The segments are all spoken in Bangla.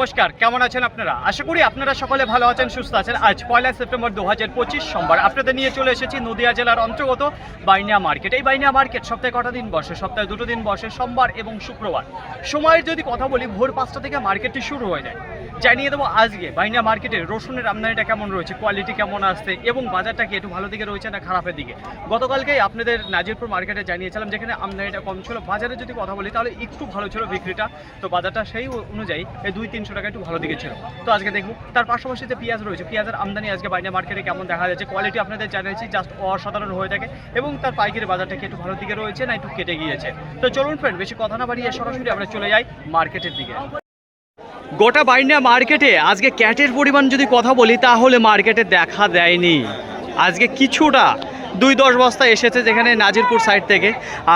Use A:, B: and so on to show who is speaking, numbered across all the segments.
A: নমস্কার, কেমন আছেন আপনারা? আশা করি আপনারা সকলে ভালো আছেন, সুস্থ আছেন। আজ পয়লা সেপ্টেম্বর দু হাজার পঁচিশ সোমবার আপনাদের নিয়ে চলে এসেছি নদিয়া জেলার অন্তর্গত বাইনিয়া মার্কেট। এই বাইনিয়া মার্কেট সপ্তাহে কটা দিন বসে? সপ্তাহে দুটো দিন বসে, সোমবার এবং শুক্রবার। সময়ের যদি কথা বলি, ভোর পাঁচটা থেকে মার্কেটটি শুরু হয়ে যায়। জানিয়ে দেবো আজকে বাইনিয়া মার্কেটে রসুনের আমদানিটা কেমন রয়েছে? কোয়ালিটি কেমন আসছে? এবং বাজারটা কি একটু ভালো দিকে রয়েছে না খারাপের দিকে? গতকালকেই আপনাদের নাজিরপুর মার্কেটে জানিয়েছিলাম যেখানে আমদানিটা কম ছিল। বাজারে যদি কথা বলি, তাহলে একটু ভালো ছিল বিক্রিটা। তো বাজারটা সেই অনুযায়ী এই দুই তিনশো টাকা একটু ভালো দিকে ছিল। তো আজকে দেখব তার পাশাপাশি যে পেঁয়াজ রয়েছে, পেঁয়াজের আমদানি আজকে বাইনা মার্কেটে কেমন দেখা যাচ্ছে? কোয়ালিটি আপনাদের জানিয়েছি জাস্ট অসাধারণ হয়ে থাকে। এবং তার পাইকারি বাজারটা কি একটু ভালো দিকে রয়েছে না একটু কেটে গিয়েছে? তো চলুন ফ্রেন্ড বেশি কথা না বাড়িয়ে সরাসরি আমরা চলে যাই মার্কেটের দিকে। গোটা বাইনা মার্কেটে আজকে ক্যাটের পরিমাণ যদি কথা বলি, তাহলে মার্কেটে দেখা দেয়নি। আজকে কিছুটা দুই দশ বস্তা এসেছে যেখানে নাজিরপুর সাইড থেকে।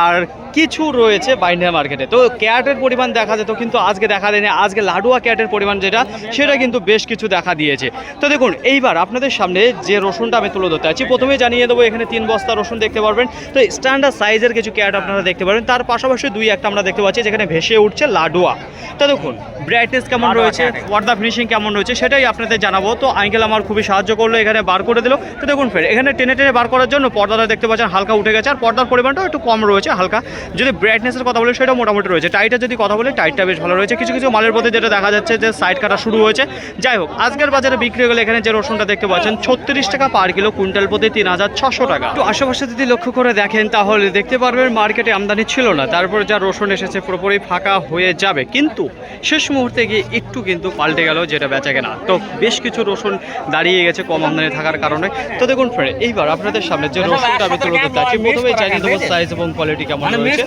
A: আর কিছু রয়েছে বাইন্ডিয়া মার্কেটে। তো ক্যাটের পরিমাণ দেখা যেত কিন্তু আজকে দেখা দেয়নি। আজকে লাডুয়া ক্যাটের পরিমাণ যেটা সেটা কিন্তু বেশ কিছু দেখা দিয়েছে। তো দেখুন এইবার আপনাদের সামনে যে রসুনটা আমি তুলে ধরতে আছি প্রথমে জানিয়ে দেবো এখানে তিন বস্তা রসুন দেখতে পারবেন। তো স্ট্যান্ডার্ড সাইজের কিছু ক্যাট আপনারা দেখতে পারবেন তার পাশাপাশি দুই একটা আমরা দেখতে পাচ্ছি যেখানে ভেসে উঠছে লাডুয়া। তো দেখুন ব্রাইটনেস কেমন রয়েছে। পর্দা ফিনিশিং কেমন রয়েছে সেটাই আপনাদের জানাব। তো আঙ্কেল আমার খুবই সাহায্য করল এখানে বার করে দিল। তো দেখুন ফের এখানে টেনে টেনে বার করার জন্য পর্দাটা দেখতে পাচ্ছেন, হালকা উঠে গেছে। আর পর্দার পরিমাণটাও একটু কম রয়েছে, হালকা। যদি ব্রাইটনেসের কথা বলি সেটা মোটামুটি রয়েছে। টাইটের যদি কথা বলি টাইটটা বেশ ভালো রয়েছে। কিছু কিছু মালের প্রতি যেটা দেখা যাচ্ছে যে সাইড কাটা শুরু হয়েছে। যাই হোক, আজকের বাজারে বিক্রি হয়ে গেলে এখানে যে রসুনটা দেখতে পাচ্ছেন, ছত্রিশ টাকা পার কিলো কুইন্টাল প্রতি তিন হাজার ছশো টাকা। একটু আশেপাশে যদি লক্ষ্য করে দেখেন, তাহলে দেখতে পারবেন মার্কেটে আমদানি ছিল না। তারপরে যা রসুন এসেছে, পুরোপুরি ফাঁকা হয়ে যাবে। কিন্তু শেষ মুহূর্তে গিয়ে একটু কিন্তু পাল্টে গেল যেটা বেচা কেনা। তো বেশ কিছু রসুন দাঁড়িয়ে গেছে কম আমদানি থাকার কারণে। তো দেখুন ফ্রেন্ড এইবার আপনাদের সামনে যে রসুনটা তুলে ধরতে আছি প্রথমে জানিয়ে দেবো সাইজ এবং কোয়ালিটি কেমন
B: মানে
A: রয়েছে।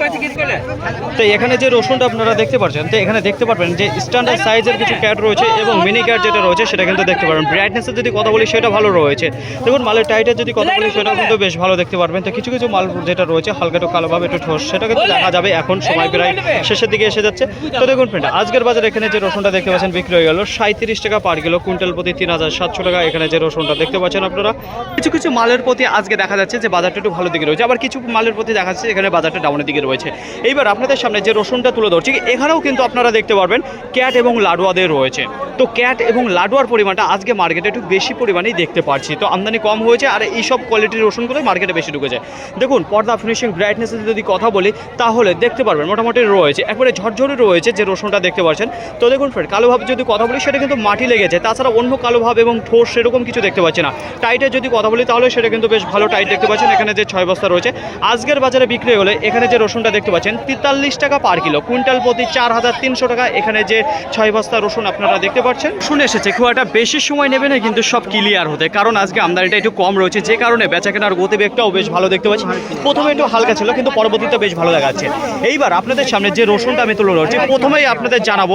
A: তো এখানে যে রসুনটা আপনারা দেখতে পাচ্ছেন তো এখানে দেখতে পারবেন যে স্ট্যান্ডার্ড সাইজের কিছু ক্যাট রয়েছে এবং মিনি ক্যাট যেটা রয়েছে সেটা কিন্তু দেখতে পারবেন। ব্রাইটনেসের যদি কথা বলি সেটা ভালো রয়েছে। দেখুন মালের টাইটের যদি কথা বলি সেটাও কিন্তু বেশ ভালো দেখতে পারবেন। তো কিছু কিছু মাল যেটা রয়েছে হালকা একটু কালোভাবে একটু ঠোস সেটা কিন্তু দেখা যাবে এখন সময় প্রায় শেষের দিকে এসে যাচ্ছে। তো দেখুন ফ্রেন্ড আজকের বাজারে এখানে যে রসুনটা দেখতে পাচ্ছেন বিক্রি হয়ে গেল সাঁত্রিশ টাকা পার কিলো কুইন্টাল প্রতি তিন হাজার সাতশো টাকা এখানে যে রসুনটা দেখতে পাচ্ছেন আপনারা। কিছু কিছু মালের প্রতি আজকে দেখা যাচ্ছে যে বাজারটা একটু ভালো দিকে রয়েছে। আবার কিছু মালের প্রতি দেখা যাচ্ছে এখানে বাজারটা ডাউনের দিকে রয়েছে। এইবার আপনাদের সামনে যে রসুনটা তুলে ধরছি, এখানেও কিন্তু আপনারা দেখতে পারবেন ক্যাট এবং লাডুয়াদের রয়েছে। তো ক্যাট এবং লাডুয়ার পরিমাণটা আজকে মার্কেটে একটু বেশি পরিমাণেই দেখতে পাচ্ছি তো আমদানি কম হয়েছে আর এইসব কোয়ালিটির রসুনগুলোই মার্কেটে বেশি ঢুকেছে। দেখুন, পর্দা ফিনিশিং ব্রাইটনেসের যদি কথা বলি, তাহলে দেখতে পারবেন মোটামুটি রয়েছে। একবারে ঝরঝরে রয়েছে যে রসুনটা দেখতে পাচ্ছেন। তো দেখুন ফ্রেন্ড কালোভাবে যদি কথা বলি, সেটা কিন্তু মাটি লেগেছে। তাছাড়া অন্য কালোভাব এবং ঠোস সেরকম কিছু দেখতে পাচ্ছি না। টাইটের যদি কথা বলি, তাহলে সেটা কিন্তু বেশ ভালো টাইট দেখতে পাচ্ছেন এখানে যে ছয় বস্তা রয়েছে। আজকের বাজারে বিক্রি হলে এখানে যে রসুনটা দেখতে পাচ্ছেন, তেতাল্লিশ টাকা পার কিলো। কুইন্টাল প্রতি চার হাজার তিনশো টাকা এখানে যে ছয় বস্তা রসুন আপনারা দেখতে পাচ্ছেন। শুনে এসেছে খুব একটা বেশি সময় নেবে না, কিন্তু সব ক্লিয়ার হতে। কারণ আজকে আমদানিটা একটু কম রয়েছে, যে কারণে বেচা কেনার গতিবেগটাও বেশ ভালো দেখতে পাচ্ছি। প্রথমে একটু হালকা ছিল, কিন্তু পরবর্তীতে বেশ ভালো দেখাচ্ছে। এইবার আপনাদের সামনে যে রসুনটা আমি তুলে ধরছি, প্রথমেই আপনাদের জানাব,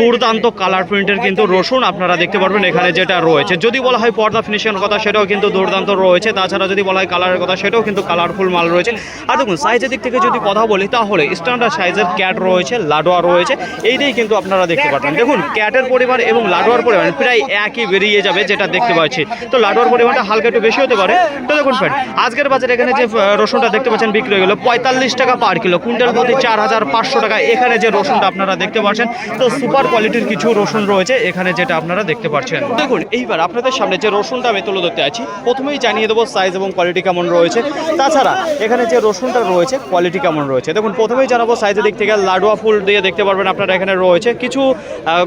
A: দুর্দান্ত কালার প্রিন্টের কিন্তু রসুন আপনারা দেখতে পারবেন এখানে যেটা রয়েছে। যদি বলা হয় পর্দা ফিনিশিংয়ের কথা, সেটাও কিন্তু দুর্দান্ত রয়েছে। তাছাড়া যদি বলা হয় কালারের কথা, সেটাও কিন্তু কালারফুল মাল রয়েছে। আর দেখুন সাইজের দিক থেকে যদি কথা বলি, তাহলে স্ট্যান্ডার্ড সাইজের ক্যাট রয়েছে লাডোয়া রয়েছে, এইটাই কিন্তু আপনারা দেখতে পাচ্ছেন। দেখুন ক্যাটের পরিমাণ এবং লাডোয়ার পরিমাণ প্রায় একই বেরিয়ে যাবে, যেটা দেখতে পাচ্ছি। তো লাডোয়ার পরিমাণটা হালকা একটু বেশি হতে পারে। তো দেখুন ফ্রেন্ড আজকের বাজারে এখানে যে রসুনটা দেখতে পাচ্ছেন বিক্রি হয়ে গেলো, পঁয়তাল্লিশ টাকা পার কিলো কুইন্টাল প্রতি চার হাজার পাঁচশো টাকা। এখানে যে রসুনটা আপনারা দেখতে পাচ্ছেন, তো সুপার কোয়ালিটির কিছু রসুন রয়েছে, এখানে যেটা আপনারা দেখতে পাচ্ছেন। দেখুন, এইবার আপনাদের সামনে যে রসুনটা আমি তুলে ধরতে আছি, প্রথমেই জানিয়ে দেবো সাইজ এবং কোয়ালিটি কেমন রয়েছে? তাছাড়া এখানে যে রসুনটা রয়েছে কোয়ালিটি কেমন রয়েছে? দেখুন, প্রথমেই জানাব সাইজের দিক থেকে, লাডুয়া ফুল দিয়ে দেখতে পারবেন আপনারা এখানে রয়েছে। কিছু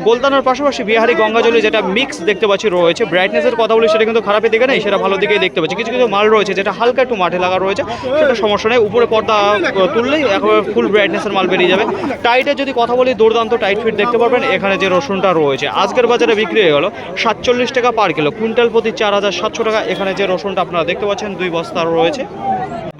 A: গোলদানার পাশাপাশি বিহারি গঙ্গাজলি যেটা মিক্স দেখতে পাচ্ছি রয়েছে। ব্রাইটনেসের কথা বলি, সেটা কিন্তু খারাপের দিকে নেই, সেটা ভালো দিকেই দেখতে পাচ্ছি। কিছু কিছু মাল রয়েছে যেটা হালকা একটু মাঠে লাগা রয়েছে, সেটা সমস্যা নেই। উপরে পর্দা তুললেই একেবারে ফুল ব্রাইটনেসের মাল বেরিয়ে যাবে। টাইটের যদি কথা বলি, দুর্দান্ত টাইট ফিট দেখতে পারবেন। এখানে যে রসুনটা রয়েছে, আজকের বাজারে বিক্রি হয়ে গেল সাতচল্লিশ টাকা পার কিলো কুইন্টাল প্রতি চার হাজার সাতশো টাকা। এখানে যে রসুনটা আপনারা দেখতে পাচ্ছেন, দুই বস্তা রয়েছে।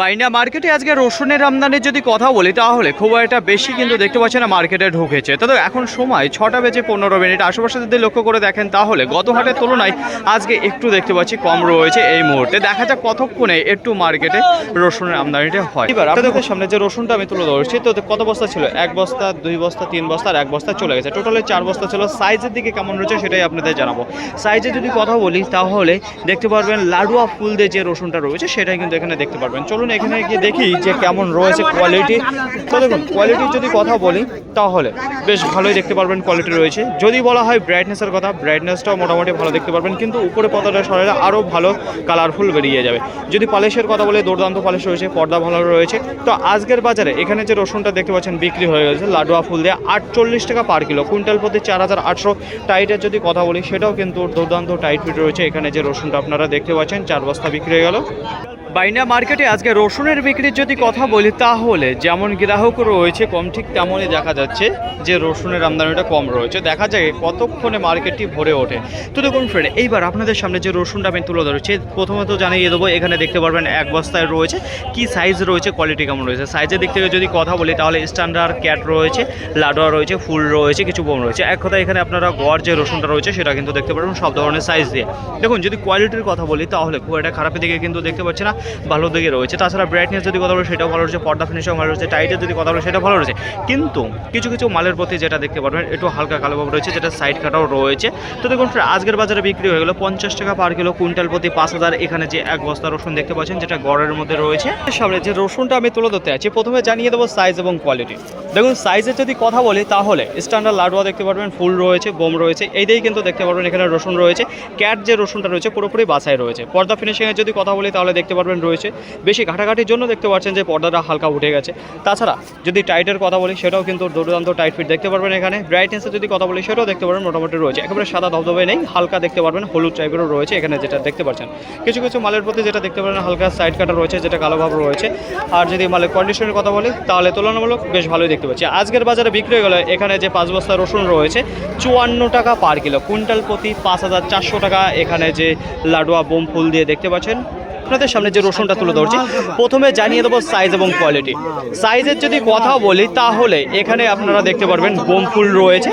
A: বাইনা মার্কেটে আজকে রসুনের আমদানির যদি কথা বলি, তাহলে খুব একটা বেশি কিন্তু দেখতে পাচ্ছি না মার্কেটে ঢুকেছে। তবে এখন সময় ছটা বেজে পনেরো মিনিট। আশেপাশে যদি লক্ষ্য করে দেখেন, তাহলে গত হাটের তুলনায় আজকে একটু দেখতে পাচ্ছি কম রয়েছে এই মুহূর্তে। দেখা যাক কতক্ষণে একটু মার্কেটে রসুনের আমদানিটা হয়। এবার আপনাদের সামনে যে রসুনটা আমি তুলে ধরছি, তো কত বস্তা ছিল? এক বস্তা, দুই বস্তা, তিন বস্তা আর এক বস্তা চলে গেছে। টোটালে চার বস্তা ছিল। সাইজের দিকে কেমন রয়েছে সেটাই আপনাদের জানাব। সাইজে যদি কথা বলি, তাহলে দেখতে পারবেন লাডুয়া ফুল দিয়ে যে রসুনটা রয়েছে সেটাই কিন্তু এখানে দেখতে পারবেন। চলুন এখানে গিয়ে দেখি যে কেমন রয়েছে কোয়ালিটি তো দেখুন কোয়ালিটির যদি কথা বলি, তাহলে বেশ ভালোই দেখতে পারবেন কোয়ালিটি রয়েছে। যদি বলা হয় ব্রাইটনেসের কথা ব্রাইটনেসটাও মোটামুটি ভালো দেখতে পারবেন, কিন্তু উপরে পর্দাটা সরালে আরও ভালো কালারফুল বেরিয়ে যাবে। যদি পালিশের কথা বলে, দুর্দান্ত পালিশ রয়েছে, পর্দা ভালো রয়েছে। তো আজকের বাজারে এখানে যে রসুনটা দেখতে পাচ্ছেন, বিক্রি হয়ে গেছে লাডুয়া ফুল দিয়ে আটচল্লিশ টাকা পার কিলো কুইন্টাল প্রতি চার হাজার আটশো। টাইটের যদি কথা বলি, সেটাও কিন্তু দুর্দান্ত টাইট ফিট রয়েছে। এখানে যে রসুনটা আপনারা দেখতে পাচ্ছেন, চার বস্তা বিক্রি হয়ে গেল। বাইনা মার্কেটে আজকে রসুনের বিক্রির যদি কথা বলি, তাহলে যেমন গ্রাহক রয়েছে কম, ঠিক তেমনই দেখা যাচ্ছে যে রসুনের আমদানিটা কম রয়েছে। দেখা যায় কতক্ষণে মার্কেটটি ভরে ওঠে। তো দেখুন ফ্রেন্ড এইবার আপনাদের সামনে যে রসুনটা আমি তুলে ধরেছি প্রথমত জানিয়ে দেবো, এখানে দেখতে পারবেন এক বস্তায় রয়েছে। কি সাইজ রয়েছে কোয়ালিটি কেমন রয়েছে? সাইজের দিক থেকে যদি কথা বলি, তাহলে স্ট্যান্ডার্ড ক্যাট রয়েছে লাডোয়া রয়েছে, ফুল রয়েছে, কিছু বোম রয়েছে। এক কথা এখানে আপনারা গড় যে রসুনটা রয়েছে, সেটা কিন্তু দেখতে পারবেন সব ধরনের সাইজ দিয়ে। দেখুন, যদি কোয়ালিটির কথা বলি, তাহলে খুব একটা খারাপের দিকে কিন্তু দেখতে পাচ্ছি না। ভালো দিকে রয়েছে। তাছাড়া ব্রাইটনেস যদি কথা বলি, সেটাও ভালো রয়েছে। পর্দা ফিনিশও ভালো রয়েছে। টাইটের যদি কথা বলি সেটা ভালো রয়েছে। কিন্তু কিছু কিছু মালের প্রতি যেটা দেখতে পারবেন, একটু হালকা কালো ভাব রয়েছে, যেটা সাইড কাটাও রয়েছে। তো দেখুন আজকের বাজারে বিক্রি হয়ে গেলো পঞ্চাশ টাকা পার কিলো কুইন্টাল প্রতি পাঁচ হাজার। এখানে যে এক বস্তা রসুন দেখতে পাচ্ছেন, যেটা গড়ের মধ্যে রয়েছে। সামনে যে রসুনটা আমি তুলে ধরতে আছি প্রথমে জানিয়ে দেবো সাইজ এবং কোয়ালিটি দেখুন সাইজের যদি কথা বলি, তাহলে স্ট্যান্ডার্ড লাডুয়া দেখতে পারবেন, ফুল রয়েছে, বোম রয়েছে। এই দিয়েই কিন্তু দেখতে পারবেন, এখানে রসুন রয়েছে। ক্যাট যে রসুনটা রয়েছে, পুরোপুরি বাছাই রয়েছে। পর্দা ফিনিশিংয়ের যদি কথা বলি, তাহলে দেখতে পারবেন রয়েছে। বেশি ঘাটাঘাটির জন্য দেখতে পাচ্ছেন যে পর্দাটা হালকা উঠে গেছে। তাছাড়া যদি টাইটের কথা বলি, সেটাও কিন্তু দুর্দান্ত টাইট ফিট দেখতে পারবেন এখানে। ব্রাইটনেসের যদি কথা বলি, সেটাও দেখতে পারবেন মোটামুটি রয়েছে। একেবারে সাদা ধবধবে নেই, হালকা দেখতে পারবেন, হলুদ টাইপেরও রয়েছে এখানে যেটা দেখতে পাচ্ছেন। কিছু কিছু মালের প্রতি যেটা দেখতে পারেন হালকা সাইড কাটা রয়েছে, যেটা কালো ভাব রয়েছে। আর যদি মালের কন্ডিশনের কথা বলি, তাহলে তুলনামূলক বেশ ভালোই দেখতে পাচ্ছি। আজকের বাজারে বিক্রি হয়ে গেলে, এখানে যে পাঁচ বস্তা রসুন রয়েছে, চুয়ান্ন টাকা পার কিলো। কুইন্টাল প্রতি পাঁচ হাজার চারশো টাকা এখানে যে লাডুয়া বোম ফুল দিয়ে দেখতে পাচ্ছেন। আপনাদের সামনে যে রসুনটা তুলে ধরছি প্রথমে জানিয়ে দেবো সাইজ এবং কোয়ালিটি সাইজের যদি কথা বলি তাহলে এখানে আপনারা দেখতে পারবেন বোমফুল রয়েছে।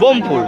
A: বোম ফুল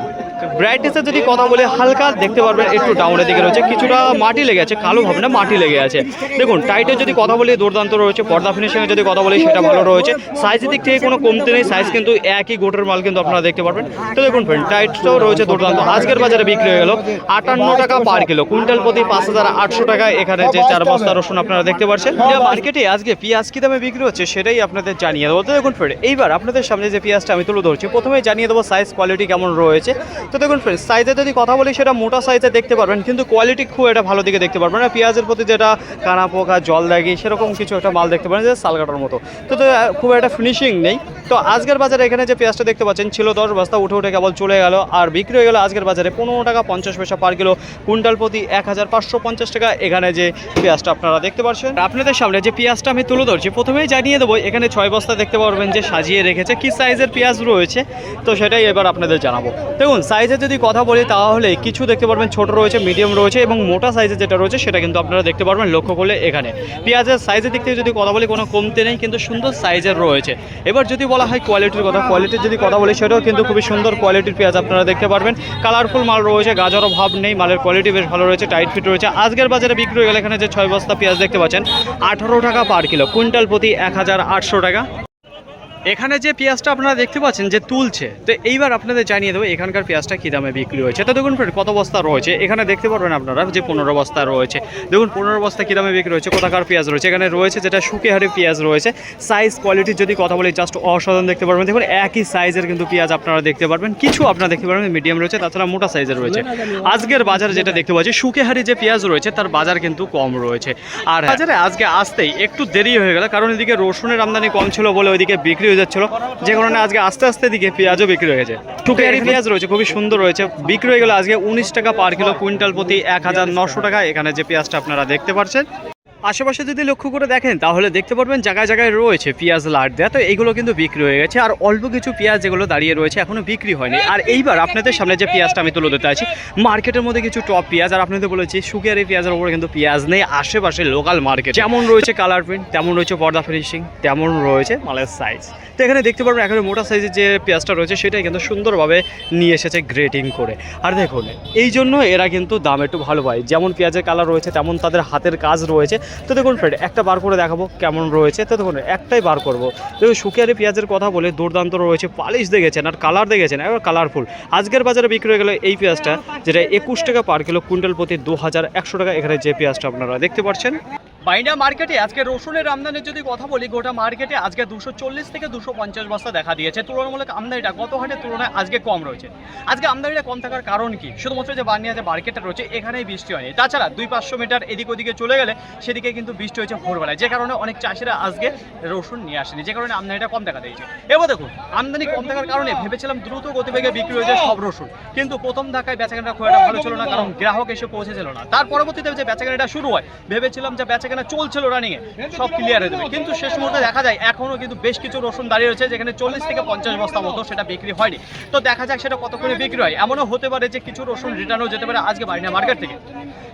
A: ব্রাইটনেসের যদি কথা বলে, হালকা দেখতে পারবেন, একটু ডাউনের দিকে রয়েছে। কিছুটা মাটি লেগে আছে, কালো ভাবে না মাটি লেগে আছে। দেখুন টাইটের যদি কথা বলি, দুর্দান্ত রয়েছে। পর্দা ফিনিশিংয়ে যদি কথা বলি, সেটা ভালো রয়েছে। সাইজের দিক থেকে কোনো কমতে নেই সাইজ কিন্তু একই, গোটের মাল কিন্তু আপনারা দেখতে পারবেন। তো দেখুন ফ্রেন্ড টাইটটাও রয়েছে, দুর্দান্ত। আজকের বাজারে বিক্রি হয়ে গেল আটান্ন টাকা পার কিলো কুইন্টাল প্রতি পাঁচ হাজার আটশো টাকা এখানে যে চার বস্তা রসুন আপনারা দেখতে পাচ্ছেন। মার্কেটে আজকে পেঁয়াজ কি দামে বিক্রি হচ্ছে, সেটাই আপনাদের জানিয়ে দেবো। তো দেখুন ফ্রেন্ড এইবার আপনাদের সামনে যে পেঁয়াজটা আমি তুলে ধরছি প্রথমে জানিয়ে দেবো সাইজ কোয়ালিটি কেমন রয়েছে। তো দেখুন ফ্রেন্ড সাইজে যদি কথা বলি, সেটা মোটা সাইজে দেখতে পারবেন, কিন্তু কোয়ালিটি খুব একটা ভালো দিকে দেখতে পারবেন না। পেঁয়াজের প্রতি যেটা কানা পোকা, জল দাগি সেরকম কিছু একটা মাল দেখতে পারেন যে সালকাটার মতো। তো খুব একটা ফিনিশিং নেই। তো আজকের বাজারে এখানে যে পেঁয়াজটা দেখতে পাচ্ছেন, ছিল দশ বস্তা, উঠে উঠে কেবল চলে গেল আর বিক্রি হয়ে গেল আজকের বাজারে পনেরো টাকা পঞ্চাশ পয়সা পার কিলো কুইন্টাল প্রতি এক হাজার পাঁচশো পঞ্চাশ টাকা। এখানে যে পেঁয়াজটা আপনারা দেখতে পাচ্ছেন আপনাদের সামনে যে পেঁয়াজটা আমি তুলে ধরছি, প্রথমেই জানিয়ে দেবো, এখানে ছয় বস্তা দেখতে পারবেন যে সাজিয়ে রেখেছে, কি সাইজের পেঁয়াজ রয়েছে, তো সেটাই এবার আপনাদের জানাব। দেখুন সাইজের যদি কথা বলি, তাহলে কিছু দেখতে পারবেন, ছোট রয়েছে মিডিয়াম রয়েছে এবং মোটা সাইজের যেটা রয়েছে, সেটা কিন্তু আপনারা দেখতে পারবেন লক্ষ্য করলে এখানে। পেঁয়াজের সাইজের দিক থেকে যদি কথা বলি, কোনো কমতে নেই, কিন্তু সুন্দর সাইজের রয়েছে। এবার যদি বলা হয় কোয়ালিটির কথা কোয়ালিটির যদি কথা বলি, সেটাও কিন্তু খুবই সুন্দর কোয়ালিটির পেঁয়াজ আপনারা দেখতে পারবেন। কালারফুল মাল রয়েছে গাজরও ভাব নেই, মালের কোয়ালিটি বেশ ভালো রয়েছে টাইট ফিট রয়েছে। আজকের বাজারে বিক্রি হয়ে গেলে এখানে যে ছয় বস্তা পেঁয়াজ দেখতে পাচ্ছেন, আঠারো টাকা পার কিলো কুইন্টাল প্রতি এক হাজার আটশো টাকা। এখানে যে পেঁয়াজটা আপনারা দেখতে পাচ্ছেন যে তুলছে তো এইবার আপনাদের জানিয়ে দেবো এখানকার পেঁয়াজটা কী দামে বিক্রি হয়েছে। তো দেখুন friend, কত বস্তা রয়েছে? এখানে দেখতে পারবেন আপনারা যে পনেরো বস্তা রয়েছে। দেখুন পনেরো বস্তা কী দামে বিক্রি হয়েছে কোথাকার পেঁয়াজ রয়েছে? এখানে রয়েছে যেটা শুকেহারি পেঁয়াজ রয়েছে। সাইজ কোয়ালিটির যদি কথা বলি জাস্ট অসাধারণ দেখতে পারবেন। দেখুন একই সাইজের কিন্তু পেঁয়াজ আপনারা দেখতে পারবেন। কিছু আপনারা দেখতে পারবেন মিডিয়াম রয়েছে তাছাড়া মোটা সাইজের রয়েছে। আজকের বাজারে যেটা দেখতে পাচ্ছি শুকেহারি যে পেঁয়াজ রয়েছে তার বাজার কিন্তু কম রয়েছে। আর বাজারে আজকে আসতেই একটু দেরি হয়ে গেল কারণ এদিকে রসুনের আমদানি কম ছিল বলে ওইদিকে বিক্রি হয়ে যাচ্ছিল। যে কারণে আজকে আস্তে আস্তে দিকে পেঁয়াজও বিক্রি হয়ে গেছে। শুকেহারি পেঁয়াজ রয়েছে খুবই সুন্দর রয়েছে। বিক্রি হয়ে গেলে আজকে উনিশ টাকা পার কিলো কুইন্টাল প্রতি এক হাজার নশো টাকা এখানে যে পেঁয়াজটা আপনারা দেখতে পাচ্ছেন। আশেপাশে যদি লক্ষ্য করে দেখেন, তাহলে দেখতে পারবেন জায়গায় জায়গায় রয়েছে পেঁয়াজ লাট দেওয়া তো এইগুলো কিন্তু বিক্রি হয়ে গেছে। আর অল্প কিছু পেঁয়াজ যেগুলো দাঁড়িয়ে রয়েছে, এখনও বিক্রি হয়নি। আর এইবার আপনাদের সামনে যে পেঁয়াজটা আমি তুলে দিতে আছি, মার্কেটের মধ্যে কিছু টপ পেঁয়াজ। আর আপনাদের বলেছি শুকিয়ারি পেঁয়াজের উপরে কিন্তু পেঁয়াজ নেই। আশেপাশে লোকাল মার্কেট যেমন রয়েছে কালার প্রিন্ট তেমন রয়েছে পর্দা ফিনিশিং তেমন রয়েছে মালের সাইজ তো এখানে দেখতে পারবেন এখানে মোটা সাইজের যে পেঁয়াজটা রয়েছে, সেটাই কিন্তু সুন্দরভাবে নিয়ে এসেছে গ্রেটিং করে। আর দেখুন, এই জন্য এরা কিন্তু দাম একটু ভালো পায়। যেমন পেঁয়াজের কালার রয়েছে, তেমন তাদের হাতের কাজ রয়েছে। তো দেখুন ফ্রেন্ড একটা বার করে দেখাবো কেমন রয়েছে। তো দেখুন, একটাই বার করব। দেখুন শুকিয়ারি পেঁয়াজের কথা বলে দুর্দান্ত রয়েছে, পালিশ দেখেছেন আর কালার দেখেছেন এবার কালারফুল আজকের বাজারে বিক্রি হয়ে গেলে এই পেঁয়াজটা, যেটা একুশ টাকা পার কিলো কুইন্টাল প্রতি দু একশো টাকা এখানে যে পেঁয়াজটা আপনারা দেখতে পাচ্ছেন। বাইন্ডা মার্কেটে আজকে রসুনের আমদানির যদি কথা বলি, গোটা মার্কেটে আজকে দুশো চল্লিশ থেকে দুশো পঞ্চাশ বস্তা দেখা দিয়েছে। তুলনামূলক আমদানিটা গত হাটের তুলনায় আজকে কম রয়েছে। আজকে আমদানিটা কম থাকার কারণ কি? শুধুমাত্র যে বানিয়া যে মার্কেটটা রয়েছে, এখানেই বৃষ্টি হয়নি। তাছাড়া দুই পাঁচশো মিটার এদিক ওদিকে চলে গেলে সেদিকে কিন্তু বৃষ্টি হয়েছে ভোরবেলায়, যে কারণে অনেক চাষিরা আজকে রসুন নিয়ে আসেনি, যে কারণে আমদানিটা কম দেখা দিয়েছে। এবার দেখুন, আমদানি কম থাকার কারণে ভেবেছিলাম দ্রুত গতিবেগে বিক্রি হয়েছে সব রসুন, কিন্তু প্রথম ধাক্কায় বেচাকেনাটা খুব একটা ভালো ছিল না, কারণ গ্রাহক এসে পৌঁছেছিল না। তার পরবর্তীতে যে বেচাকেনাটা শুরু হয়, ভেবেছিলাম যে বেচাকেনা চলছিল রানিংয়ে সব ক্লিয়ার হয়ে যাবে। কিন্তু শেষ মুহূর্তে দেখা যায় এখনও কিন্তু বেশ কিছু রসুন দাঁড়িয়ে রয়েছে যেখানে চল্লিশ থেকে পঞ্চাশ বস্তা মতো সেটা বিক্রি হয়নি। তো দেখা যাক সেটা কতক্ষণে বিক্রি হয়। এমনও হতে পারে যে কিছু রসুন রিটার্নও যেতে পারে আজকে বাড়িনা মার্কেট থেকে।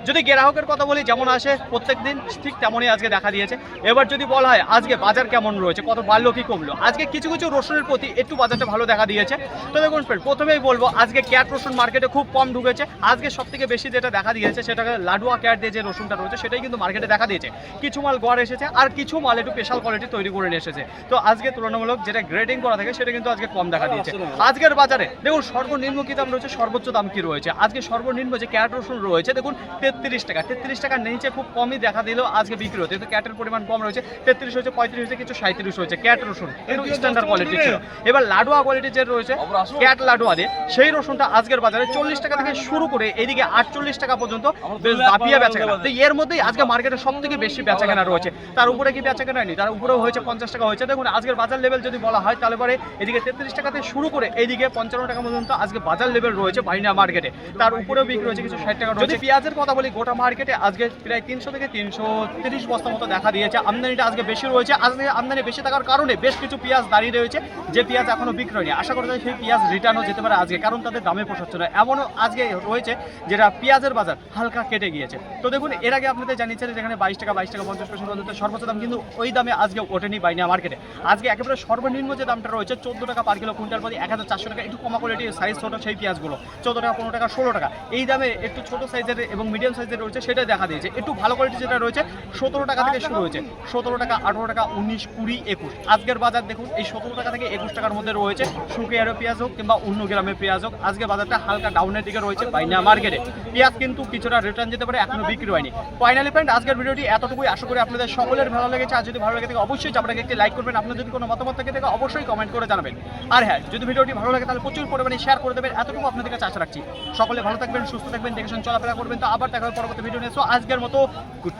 A: যদি গ্রাহকের কথা বলি যেমন আসে প্রত্যেক দিন ঠিক তেমনই আজকে দেখা দিয়েছে। এবার যদি বলা হয় আজকে বাজার কেমন রয়েছে কত বাড়লো কি কমলো? আজকে কিছু কিছু রসুনের প্রতি একটু বাজারটা ভালো দেখা দিয়েছে। তো দেখুন friend, প্রথমেই বলব আজকে ক্যাট রসুন মার্কেটে খুব কম ঢুকেছে। আজকে সব থেকে বেশি যেটা দেখা দিয়েছে সেটা লাডুয়া ক্যাট দিয়ে যে রসুনটা রয়েছে সেটাই কিন্তু মার্কেটে দেখা দিয়েছে। কিছু মাল গড় এসেছে আর কিছু মাল একটু স্পেশাল কোয়ালিটি তৈরি করে নিয়ে এসেছে। তো আজকে তুলনামূলক যেটা গ্রেডিং করা থাকে সেটা কিন্তু আজকে কম দেখা দিয়েছে। আজকের বাজারে দেখুন সর্বনিম্ন কি দাম রয়েছে? সর্বোচ্চ দাম কি রয়েছে? আজকে সর্বনিম্ন যে ক্যাট রসুন রয়েছে দেখুন তেত্রিশ টাকা। তেত্রিশ টাকার নিচে খুব কমই দেখা দিলেও আজকে বিক্রি হচ্ছে। কিন্তু ক্যাটের পরিমাণ কম রয়েছে তেত্রিশ হয়েছে পঁয়ত্রিশ হয়েছে কিছু সাঁত্রিশ হয়েছে। ক্যাট রসুন একটু স্ট্যান্ডার্ড কোয়ালিটি ছিল। এবার লাডুয়া কোয়ালিটি যে রয়েছে ক্যাট লাডুয়া দিয়ে সেই রসুনটা আজকের বাজারে চল্লিশ টাকা থেকে শুরু করে এদিকে আটচল্লিশ টাকা পর্যন্ত বেশ দাপিয়ে বেচা তো এর মধ্যেই আজকে মার্কেটে সব থেকে বেশি বেচা কেনা রয়েছে। তার উপরে কি বেচা কেনা হয়নি? তার উপরেও হয়েছে পঞ্চাশ টাকা হয়েছে। দেখুন, আজকের বাজার লেভেল যদি বলা হয়, তাহলে পরে এদিকে তেত্রিশ টাকা থেকে শুরু করে এইদিকে পঞ্চান্ন টাকা পর্যন্ত আজকে বাজার লেভেল রয়েছে বাইনা মার্কেটে তার উপরেও বিক্রি হয়েছে কিছু ষাট টাকা রয়েছে। পেঁয়াজের কথা বলি, গোটা মার্কেটে আজকে প্রায় তিনশো থেকে তিনশো তিরিশ বস্তা মতো দেখা দিয়েছে। আমদানিটা আজকে বেশি রয়েছে। আজকে আমদানি বেশি থাকার কারণে বেশ কিছু পেঁয়াজ দাঁড়িয়ে রয়েছে, যে পেঁয়াজ এখনও বিক্রি হয়নি। আশা করা সেই পেঁয়াজ রিটার্নও যেতে পারে আজকে, কারণ তাদের দামে পোষাচ্ছে না এমনও আজকে রয়েছে যেটা পেঁয়াজের বাজার হালকা কেটে গিয়েছে। তো দেখুন, এর আগে আপনাদের জানিয়েছেন যেখানে বাইশ টাকা বাইশ টাকা, পঞ্চাশ পয়সা পর্যন্ত সর্বোচ্চ দাম কিন্তু ওই দামে আজকে ওঠেনি বাইনা মার্কেটে আজকে একেবারে সর্বনিম্ন যে দামটা রয়েছে, চোদ্দ টাকা পার কিলো কুইন্টাল প্রতি এক হাজার চারশো টাকা, একটু কমা কোয়ালিটি সাইজ ছোটো সেই পেঁয়াজগুলো। চোদ্দ টাকা, পনেরো টাকা, ষোলো টাকা। এই দামে একটু ছোট সাইজের এবং মিডিয়াম সাইজের রয়েছে সেটাই দেখা দিয়েছে। একটু ভালো কোয়ালিটি যেটা রয়েছে, সতেরো টাকা থেকে শুরু হয়েছে। সতেরো টাকা, আঠেরো টাকা, উনিশ, কুড়ি, একুশ। আজকের বাজার দেখুন, এই সতেরো টাকা থেকে একুশ টাকার মধ্যে রয়েছে শুকিয়ারও পেঁয়াজ হোক কিংবা অন্য গ্রামের পেঁয়াজ হোক। আজকে বাজারটা হালকা ডাউনের দিকে রয়েছে বাইনা মার্কেটে পেঁয়াজ কিন্তু কিছুটা রিটার্ন যেতে পারে, এখনও বিক্রি হয়নি। ফাইনালি ফ্রেন্ড আজকের ভিডিওটি এতটুকুই আশা করি আপনাদের সকলের ভালো লেগেছে। আর যদি ভালো লেগে থাকে, অবশ্যই আপনাকে একটি লাইক করবেন। আপনার যদি কোনো মতামত থাকে থাকে, অবশ্যই কমেন্ট করে জানাবেন। আর হ্যাঁ যদি ভিডিওটি ভালো লাগে, তাহলে প্রচুর পরিমাণে শেয়ার করে দেবেন। এতটুকু আপনাদের কাছে আশা রাখছি। সকলে ভালো থাকবেন, সুস্থ থাকবেন দেখেছেন চলাফেরা করবেন। তো আবার দেখা হবে পরবর্তী ভিডিও নিয়ে। সো আজকের মতো গুড